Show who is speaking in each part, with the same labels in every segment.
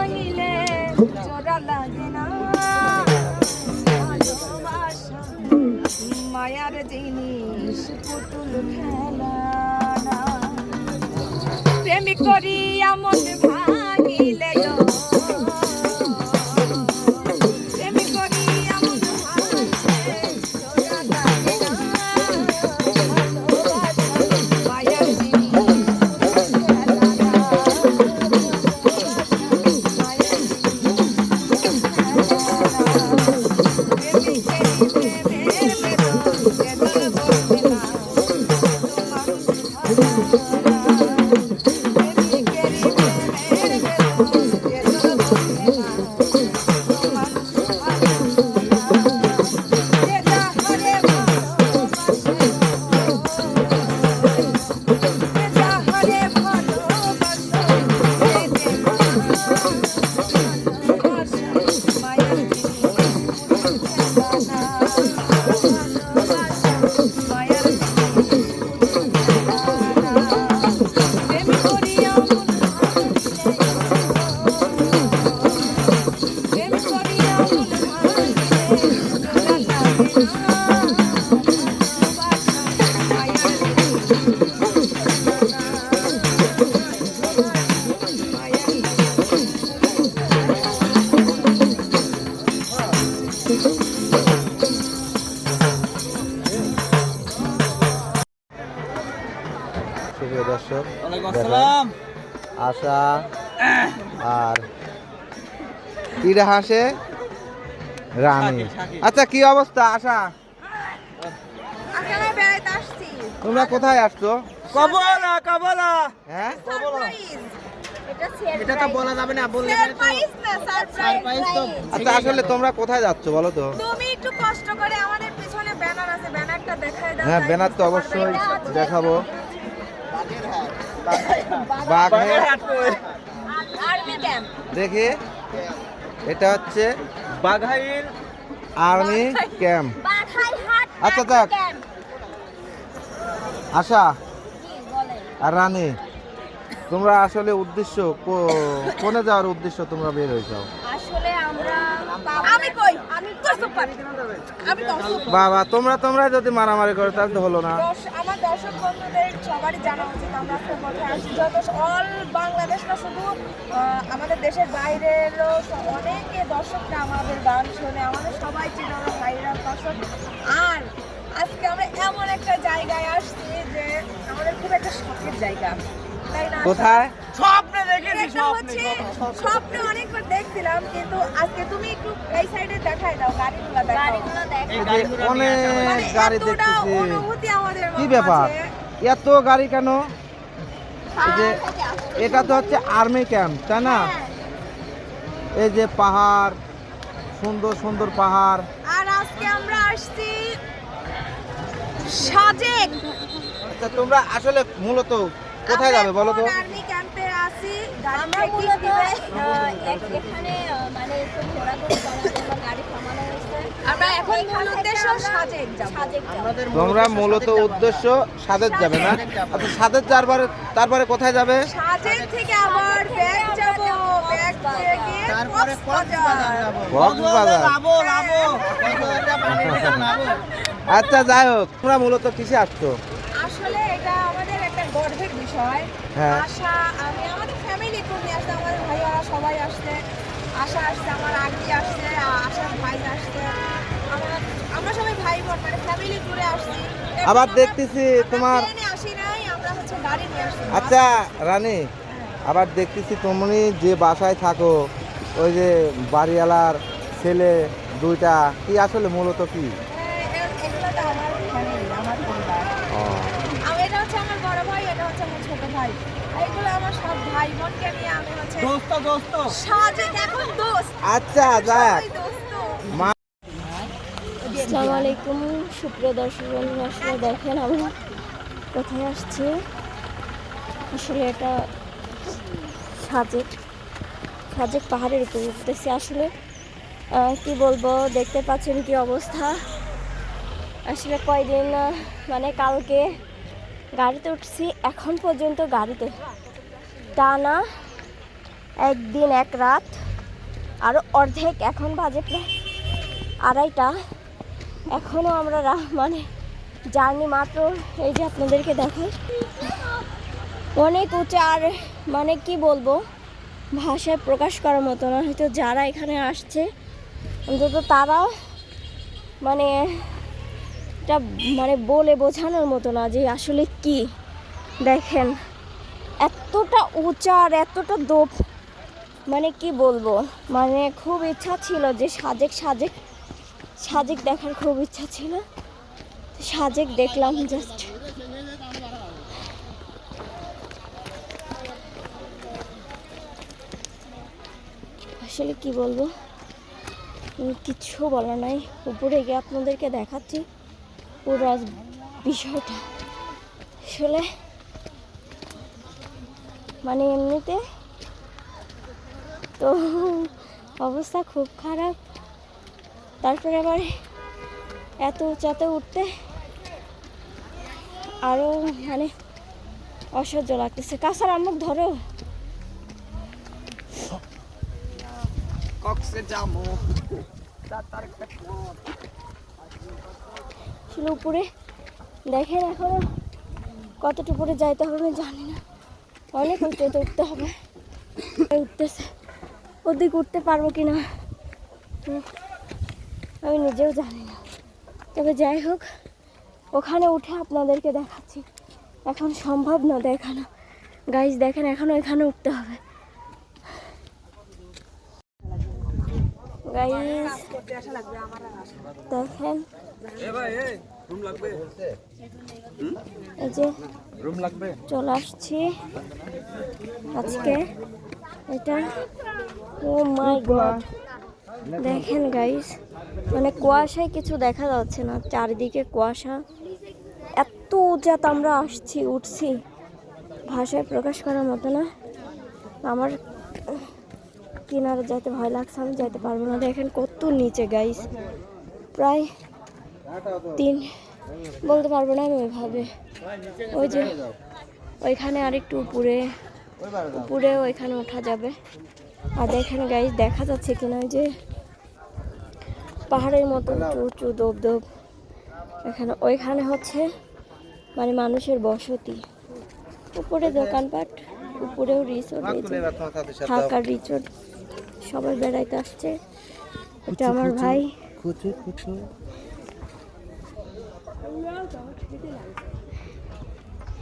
Speaker 1: ভাঙিলে জোড়া লাগে না। ভালোবাসা মায়ার জিনিস পুতুল খেলা না। প্রেমিক করিয়া মন
Speaker 2: সুপ্রিয় দর্শক আশা আর কিরা হাসে রানী। আচ্ছা কি অবস্থা আশা? তোমরা কোথায় আসছো?
Speaker 3: কবলা কবলা।
Speaker 2: হ্যাঁ?
Speaker 1: এটা
Speaker 3: এটা তো বলা যাবে না বললে তো
Speaker 1: সারপ্রাইজ না সারপ্রাইজ
Speaker 3: তো
Speaker 2: আচ্ছা আসলে তোমরা কোথায় যাচ্ছ বলো তো?
Speaker 1: তুমি একটু কষ্ট করে আমাদের পিছনে ব্যানার আছে ব্যানারটা দেখাই দাও
Speaker 2: হ্যাঁ ব্যানার তো অবশ্যই দেখাবো বাঘ
Speaker 3: বাগেরহাট কই?
Speaker 1: আর্মি ক্যাম্প
Speaker 2: দেখি। এটা হচ্ছে
Speaker 3: বাঘাইল
Speaker 2: আর্মি ক্যাম্প। আচ্ছা, যাক।
Speaker 1: ক্যাম্প।
Speaker 2: আশা আর রানী তোমরা আসলে উদ্দেশ্য কোনে যাওয়ার উদ্দেশ্য তোমরা বের
Speaker 1: হয়ে আমরা আমি কই? আমি কসব পারি আমি কসব
Speaker 2: বাবা তোমরা তোমরা যদি মারামারি করো তাহলে তো হলো না।
Speaker 1: আমার দর্শক বন্ধুদের সবারই জানা উচিত আমরা আজকে কোথায় আসছি যত অল বাংলাদেশ না শুধু আমাদের দেশের বাইরেরও অনেকে দর্শকরা আমাদের গান শোনে আমাদের সবাই চেনে আমরা ভাইরাল দর্শক। আর আজকে আমরা এমন একটা জায়গায় আসছি যে আমাদের খুব একটা শখের জায়গা। তাই না?
Speaker 2: কোথায়?
Speaker 3: স্বপ্নে দেখেছি
Speaker 1: এটা হচ্ছে স্বপ্নে অনেকবার দেখছিলাম কিন্তু আজকে তুমি একটু এই সাইডে দেখাই দাও গাড়িগুলো গাড়িগুলো
Speaker 3: এই
Speaker 2: এই যে
Speaker 3: গাড়িগুলো নিয়ে আসা
Speaker 2: অনেক
Speaker 1: মানে
Speaker 2: গাড়ি দেখতেছি।
Speaker 1: অনুভূতি আমাদের
Speaker 2: কি ব্যাপার? এত গাড়ি কেন? যে এটা তো হচ্ছে আর্মি ক্যাম্প তাই না?
Speaker 1: হ্যাঁ।
Speaker 2: এই যে পাহাড় সুন্দর সুন্দর পাহাড়।
Speaker 1: আর আজকে আমরা আসছি সাজেক।
Speaker 2: আচ্ছা তোমরা আসলে মূলত কোথায় যাবে বলো তো?
Speaker 1: আর্মি ক্যাম্পে
Speaker 4: আমরা মূলত এখানে মানে একটু ঘোরাঘুরি করার গাড়ি থামানো হয়েছে।
Speaker 1: আমরা এখন মূল উদ্দেশ্য সাজেক যাব।
Speaker 4: সাজেক
Speaker 2: তোমরা মূলত উদ্দেশ্য সাদের যাবে না? আচ্ছা সাদের তারপরে তারপরে কোথায় যাবে?
Speaker 1: সাজেক থেকে আবার ব্যাগ যাব ব্যাগ থেকে
Speaker 3: তারপরে কক্সবাজার যাব।
Speaker 2: কক্সবাজার।
Speaker 3: যাব যাব।
Speaker 2: আচ্ছা যাই হোক তোমরা মূলত কিসে আসছো?
Speaker 1: আসলে এটা আমাদের একটা গর্বের বিষয়।
Speaker 2: হ্যাঁ।
Speaker 1: আশা আমি আমাদের ফ্যামিলি নিয়ে আসছে আমাদের ভাইয়ারা সবাই আসছে। আশা আসছে আমার আন্টি আসছে আশার ভাই আসছে। আমার সবাই ভাই বোন মানে ফ্যামিলি ট্যুরে আসছি।
Speaker 2: আবার দেখতেছি তোমার
Speaker 1: আসি নাই আমরা হচ্ছে গাড়ি নিয়ে আসছি।
Speaker 2: আচ্ছা রানী আবার দেখতেছি তুমি যে বাসায় থাকো ওই যে বাড়িওয়ালার ছেলে দুইটা কি আসলে মূলত কি
Speaker 1: হ্যাঁ, এ- এগুলো তো আমার ফ্যামিলি আমার পরিবার
Speaker 2: ও,
Speaker 1: আমি এটা হচ্ছে আমার বড় ভাই এটা হচ্ছে আমার ছোট ভাই এইগুলো আমার সব ভাই বোনকে নিয়ে আমি হচ্ছে
Speaker 3: দোস্ত দোস্ত।
Speaker 1: সাজেক এখন দোস্ত।
Speaker 2: আচ্ছা যাক।
Speaker 1: সবাই দোস্ত।
Speaker 2: মা
Speaker 4: আসসালামু আলাইকুম সুপ্রিয় দর্শক বন্ধুরা আসলে দেখেন আমরা কোথায় আসছি। আসলে এটা সাজেক সাজেক পাহাড়ের উপর উঠতেছি আসলে। কি বলব দেখতে পাচ্ছেন কি অবস্থা। আসলে কয়দিন মানে কালকে গাড়িতে উঠছি, এখন পর্যন্ত গাড়িতে। টানা একদিন, এক রাত, আর অর্ধেক, এখন বাজে প্রায় আড়াইটা। এখনও আমরা মানে জার্নি মাত্র, এই যে আপনাদেরকে দেখাই। অনেক উঁচা, আর মানে কি বলব, ভাষায় প্রকাশ করার মতো না। হয়তো যারা এখানে আসছে, অন্তত তারাও মানে এটা মানে বলে বোঝানোর মতো না যে আসলে কি। দেখেন, এতটা উঁচা আর এতটা দোপ মানে কি বলব মানে খুব ইচ্ছা ছিল যে সাজেক সাজেক সাজেক দেখার খুব ইচ্ছা ছিল। সাজেক দেখলাম জাস্ট আসলে কি বলব কিচ্ছু বলার নাই। উপরে গিয়ে আপনাদেরকে দেখাচ্ছি। পুরো বিষয়টা। আসলে মানে এমনিতে তো অবস্থা খুব খারাপ। তারপরে আবার এত উঁচাতে উঠতে আরও মানে অসহ্য লাগতেছে। কাঁচার আমুক ধরো।
Speaker 3: কক্সে যাব।
Speaker 4: ছিল উপরে। দেখেন এখনও কতটুকু উপরে যাইতে হবে আমি জানি না। অনেক উঁচুতে উঠতে হবে। উঠতেছে। ওদিকে উঠতে পারব কি না আমি নিজেও জানি না। তবে যাই হোক, ওখানে উঠে আপনাদেরকে দেখাচ্ছি। এখন সম্ভব না দেখানো। গাইজ দেখেন এখনও এখানে উঠতে হবে। গাইজ। দেখেন এই যে চলে আসছি। আজকে এটা ও মাই গড। দেখেন গাইস মানে কুয়াশায় কিছু দেখা যাচ্ছে না চারিদিকে কুয়াশা। এত উঁচাতে আমরা আসছি উঠছি। ভাষায় প্রকাশ করার মতো না। আমার কিনারে যেতে ভয় লাগছে আমি যেতে পারব না। দেখেন কত নিচে গাইস প্রায় তিন। বলতে পারব না আমি ওইভাবে। ওই যে ওইখানে আরেকটু উপরে। উপরে ওইখানে ওঠা যাবে। আর দেখেন গাইজ দেখা যাচ্ছে কিনা ওই যে পাহাড়ের মতো উঁচু উঁচু দোপ দোপ। এখানে ওইখানে হচ্ছে মানে মানুষের বসতি। উপরে দোকানপাট উপরেও রিসোর্ট থাকার রিসোর্ট সবাই বেড়াইতে আসছে। এটা আমার ভাই।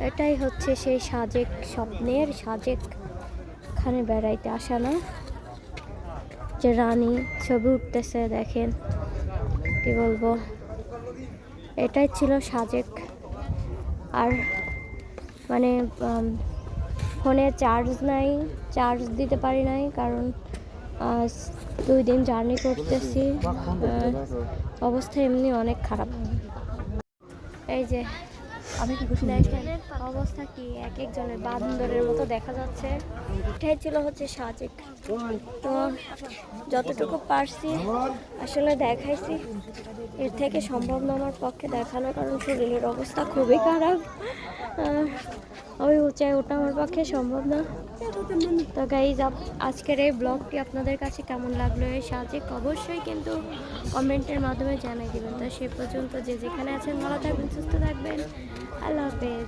Speaker 4: এটাই হচ্ছে সেই সাজেক স্বপ্নের সাজেক খানে বেড়াইতে আসা না? যে রানী ছবি উঠতেছে, দেখেন। কি বলব? এটাই ছিল সাজেক। আর মানে ফোনে চার্জ নাই চার্জ দিতে পারি নাই, কারণ দুই দিন জার্নি করতেছি। অবস্থা এমনি অনেক খারাপ। এই যে আমি কি দেখেন অবস্থা কি? এক একজনের বান্দরের মতো দেখা যাচ্ছে। এটাই ছিল হচ্ছে সাজেক। তো যতটুকু পারছি আসলে দেখাইছি। এর থেকে সম্ভব না আমার পক্ষে দেখানো কারণ শরীরের অবস্থা খুবই খারাপ। ওই উঁচাই ওটা আমার পক্ষে সম্ভব না। তো গাইজ আজকের এই ব্লগটি আপনাদের কাছে কেমন লাগল এই সাহায্যে অবশ্যই কিন্তু কমেন্টের মাধ্যমে জানিয়ে দেবেন। তো সে পর্যন্ত যে যেখানে আছেন, ভালো থাকবেন, সুস্থ থাকবেন। আল্লাহ হাফেজ।